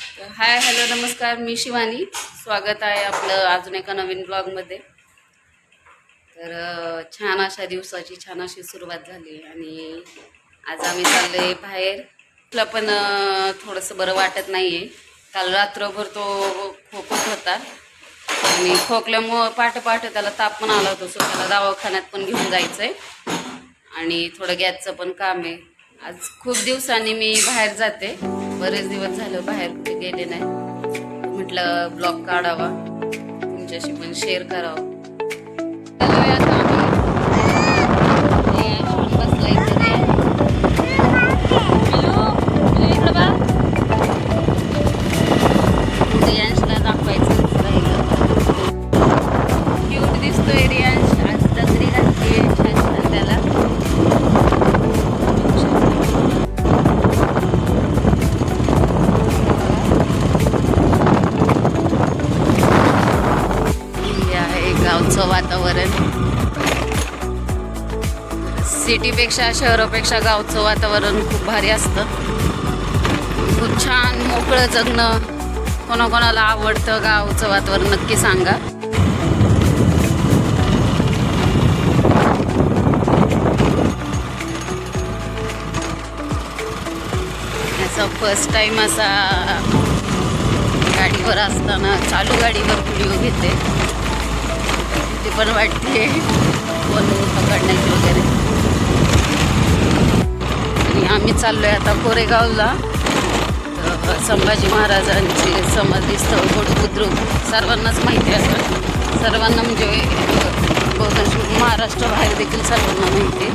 Hi hello नमस्कार. मी शिवानी. स्वागत आहे आपलं अजून एका नवीन ब्लॉगमध्ये. तर छान अशा दिवसाची छान अशी सुरुवात झाली आणि आज आम्ही चाललोय बाहेर. तुला पण थोडंसं बरं वाटत नाही आहे काल रात्रभर तो खोकत होता. आणि खोकल्यामुळं पाठ त्याला ताप पण आला होता. सो त्याला दवाखान्यात पण घेऊन जायचं आहे आणि थोडं गॅसचं पण काम आहे. आज खूप दिवसांनी मी बाहेर जाते. बरेच दिवस झालं बाहेर कुठे गेले नाही. म्हटलं ब्लॉग काढावा. तुमच्याशी पण शेअर करावा. सिटीपेक्षा शहरापेक्षा गावचं वातावरण खूप भारी असतं. खूप छान मोकळं जगणं. कोणाकोणाला आवडतं गावचं वातावरण नक्की सांगा. फर्स्ट टाइम असा गाडीवर असताना चालू गाडीवर व्हिडिओ घेते. ते पण वाटते. फोन पकडण्याची वगैरे. आम्ही आम्ही चाललोय आता कोरेगावला. तर संभाजी महाराजांची समाधी स्थळ बुद्रुक. सर्वांनाच माहिती असतं सर्वांना म्हणजे बहुतांश महाराष्ट्र बाहेर देखील सर्वांना माहिती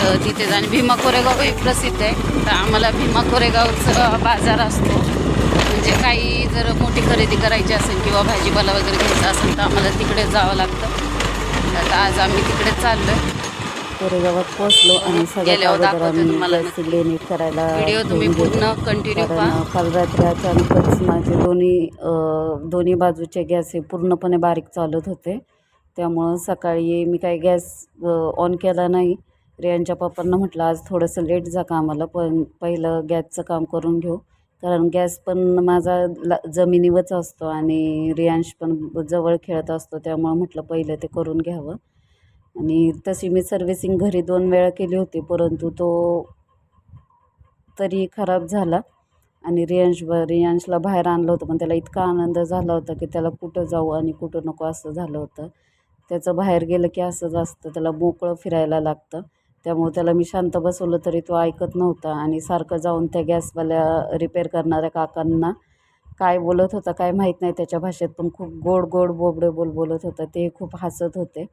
तर तिथे आणि भीमा कोरेगाव हे प्रसिद्ध आहे. तर आम्हाला भीमा कोरेगावचा बाजार असतो. म्हणजे काही जर मोठी खरेदी करायची असेल किंवा भाजीपाला वगैरे घ्यायचा असेल तर आम्हाला तिकडे जावं लागतं. आता आज आम्ही तिकडे चाललो आहे कोरेगावात पोहोचलो आणि सगळ्यात अगोदर आम्ही नीट करायला. कंटिन्यू काल रात्री अचानकच माझे दोन्ही दोन्ही बाजूचे गॅस हे पूर्णपणे बारीक चालत होते. त्यामुळं सकाळी मी काही गॅस ऑन केला नाही. रियांच्या पप्पांना म्हटलं आज थोडंसं लेट जा कामाला पण पहिलं गॅसचं काम करून घेऊ. कारण गॅस पण माझा ला जमिनीवरच असतो आणि रियांश पण जवळ खेळत असतो त्यामुळं म्हटलं पहिलं ते करून घ्यावं. आणि तशी मी सर्व्हिसिंग घरी दोन वेळा केली होती परंतु तो तरी खराब झाला. आणि रियांश ब रियांशला बाहेर आणलं होतं पण त्याला इतका आनंद झाला होता की त्याला कुठं जाऊ आणि कुठं नको असं झालं होतं. त्याचं बाहेर गेलं की असंच असतं त्याला मोकळं फिरायला लागतं. त्यामुळे त्याला मी शांत बसवलं तरी तो ऐकत नव्हता आणि सारखं जाऊन त्या गॅसवाल्या रिपेअर करणाऱ्या काकांना काय बोलत होता काय माहीत नाही त्याच्या भाषेत पण खूप गोड गोड बोबडे बोल बोलत होता. ते खूप हसत होते.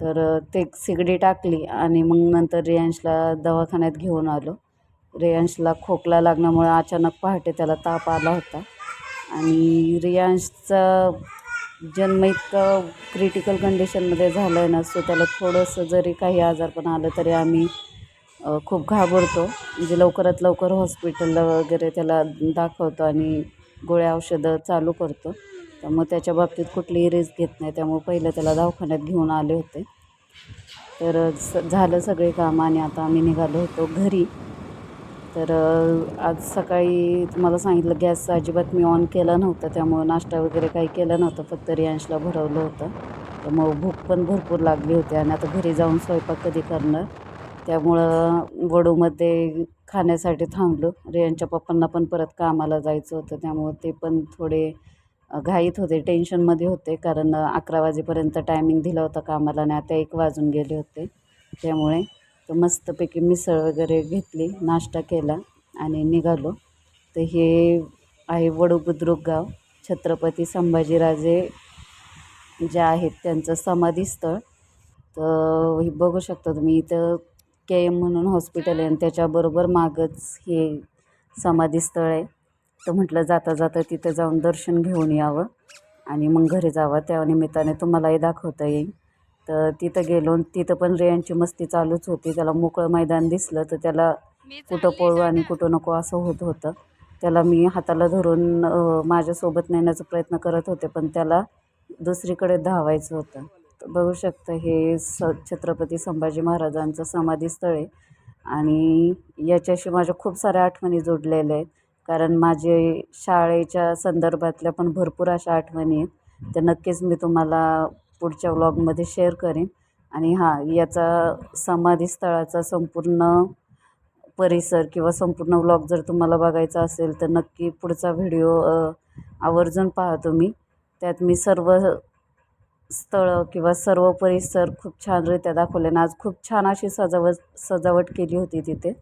तर ते सिगडी टाकली आणि मग नंतर रियांशला दवाखान्यात घेऊन आलो. रियांशला खोकला लागल्यामुळे अचानक पहाटे त्याला ताप आला होता. आणि रियांशचा जन्म इतकं क्रिटिकल कंडिशनमध्ये झालं आहे ना सो त्याला थोडंसं जरी काही आजारपण आलं तरी आम्ही खूप घाबरतो. म्हणजे लवकरात लवकर हॉस्पिटलला वगैरे त्याला दाखवतो आणि गोळ्या औषधं चालू करतो. त्यामुळे त्याच्या बाबतीत कुठलीही रिस्क घेत नाही. त्यामुळे पहिलं त्याला दवाखान्यात घेऊन आले होते. तर स झालं सगळे काम आणि आता आम्ही निघालो होतो घरी. तर आज सकाळी तुम्हाला सांगितलं गॅस अजिबात मी ऑन केला नव्हता. त्यामुळं नाश्ता वगैरे काही केला नव्हता. फक्त रियांशला भरवलं होतं. त्यामुळं भूक पण भरपूर लागली होती आणि आता घरी जाऊन स्वयंपाक कधी करणार? त्यामुळं वडूमध्ये खाण्यासाठी थांबलो. रियांच्या पप्पांना पण परत कामाला जायचं होतं. त्यामुळं ते पण थोडे घाईत होते टेन्शनमध्ये होते. कारण अकरा वाजेपर्यंत टायमिंग दिला होता कामाला आणि आता एक वाजून गेले होते. त्यामुळे तर मस्तपैकी मिसळ वगैरे घेतली नाश्ता केला आणि निघालो. तर हे आहे वडू बुद्रुक गाव. छत्रपती संभाजीराजे जे आहेत त्यांचं समाधीस्थळ. तर हे बघू शकता तुम्ही इथं के एम म्हणून हॉस्पिटल आहे आणि त्याच्याबरोबर मागच हे समाधीस्थळ आहे. तर म्हटलं जाता जाता तिथं जाऊन दर्शन घेऊन यावं. आणि मग घरी जावं. त्या निमित्ताने तुम्हालाही दाखवता येईल. तर तिथं गेलो तिथं पण रेयांची मस्ती चालूच होती. त्याला मोकळं मैदान दिसलं तर त्याला कुठं पळू आणि कुठं नको असं होत होतं. त्याला मी हाताला धरून माझ्यासोबत नेण्याचा प्रयत्न करत होते. पण त्याला दुसरीकडे धावायचं होतं. तर बघू शकता हे स छत्रपती संभाजी महाराजांचं समाधीस्थळ आहे. आणि याच्याशी माझ्या खूप साऱ्या आठवणी जोडलेल्या आहेत. कारण माझे शाळेच्या संदर्भातल्या पण भरपूर अशा आठवणी आहेत. त्या नक्कीच मी तुम्हाला पुढच्या व्लॉगमध्ये शेअर करेन. आणि हां याचा समाधीस्थळाचा संपूर्ण परिसर किंवा संपूर्ण व्लॉग जर तुम्हाला बघायचा असेल तर नक्की पुढचा व्हिडिओ आवर्जून पहा तुम्ही. त्यात मी सर्व स्थळं किंवा सर्व परिसर खूप छानरित्या दाखवले आणि आज खूप छान अशी सजावट सजावट केली होती तिथे.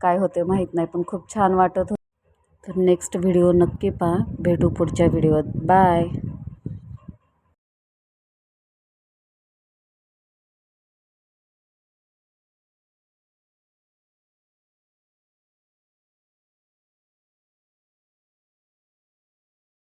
काय होते माहीत नाही पण खूप छान वाटत तर नेक्स्ट व्हिडिओ नक्की पहा. भेटू पुढच्या व्हिडिओत बाय